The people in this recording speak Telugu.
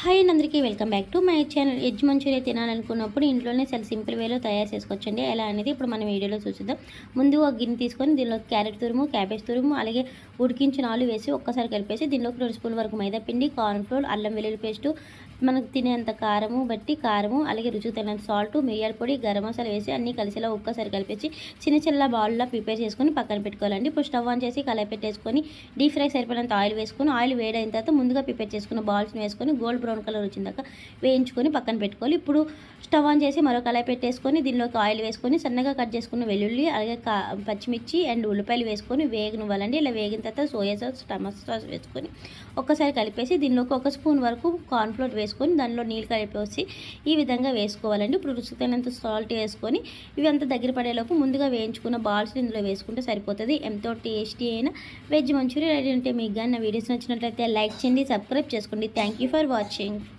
హాయ్ అందరికీ welcome back to my channel. ఎజ్ Manchuria తినాలనుకున్నప్పుడు ఇంట్లోనే చాలా సింపుల్ వేలో తయారు చేసుకోవచ్చండి. ఎలా అనేది ఇప్పుడు మనం వీడియోలో చూసిద్దాం. ముందు ఒక గిన్నె తీసుకొని దీనిలో క్యారెట్ తురుము క్యాబేజ్ తురుము అలాగే ఉడికించిన ఆలు వేసి ఒక్కసారి కలిపేసి దీనిలోకి రెండు స్పూన్ వరకు మైదా పిండి కార్న్ఫ్లోర్ అల్లం వెల్లుల్లి పేస్టు మనకు తినేంత కారము బట్టి కారము అలాగే రుచికి తగినంత సాల్ట్ మిరియాల పొడి గరం మసాలా వేసి అన్నీ కలిసేలా ఒక్కసారి కలిపేసి చిన్న చిన్న బాల్లా ప్రిపేర్ చేసుకొని పక్కన పెట్టుకోవాలండి. ఇప్పుడు స్టవ్ ఆన్ చేసి కలయి పెట్టేసుకొని డీప్ ఫ్రై సరిపడినంత ఆయిల్ వేసుకొని ఆయిల్ వేడైన తర్వాత ముందుగా ప్రిపేర్ చేసుకున్న బాల్స్ని వేసుకొని గోల్డ్ బ్రౌన్ కలర్ వచ్చిన దాకా వేయించుకొని పక్కన పెట్టుకోవాలి. ఇప్పుడు స్టవ్ ఆన్ చేసి మరో కళాయి పెట్టేసుకొని దీనిలోకి ఆయిల్ వేసుకొని సన్నగా కట్ చేసుకున్న వెల్లుల్లి అలాగే పచ్చిమిర్చి అండ్ ఉల్లిపాయలు వేసుకొని వేగనివ్వాలండి. ఇలా వేగిన తర్వాత సోయా సాస్ టమాటో సాస్ వేసుకొని ఒక్కసారి కలిపేసి దీనిలోకి ఒక స్పూన్ వరకు కార్న్ఫ్లోర్ వేసుకొని దానిలో నీళ్ళు కలిపేసి ఈ విధంగా వేసుకోవాలండి. ఇప్పుడు రుచికైనంత సాల్ట్ వేసుకొని ఇవి అంతా దగ్గర పడేలోపు ముందుగా వేయించుకున్న బాల్స్ ఇందులో వేసుకుంటే సరిపోతుంది. ఎంతో టేస్టీ అయిన వెజ్ మంచూరియా రెడీ ఉంటే మీకు కానీ నా వీడియోస్ నచ్చినట్లయితే లైక్ చేయండి సబ్స్క్రైబ్ చేసుకోండి. Thank you for watching. assistindo.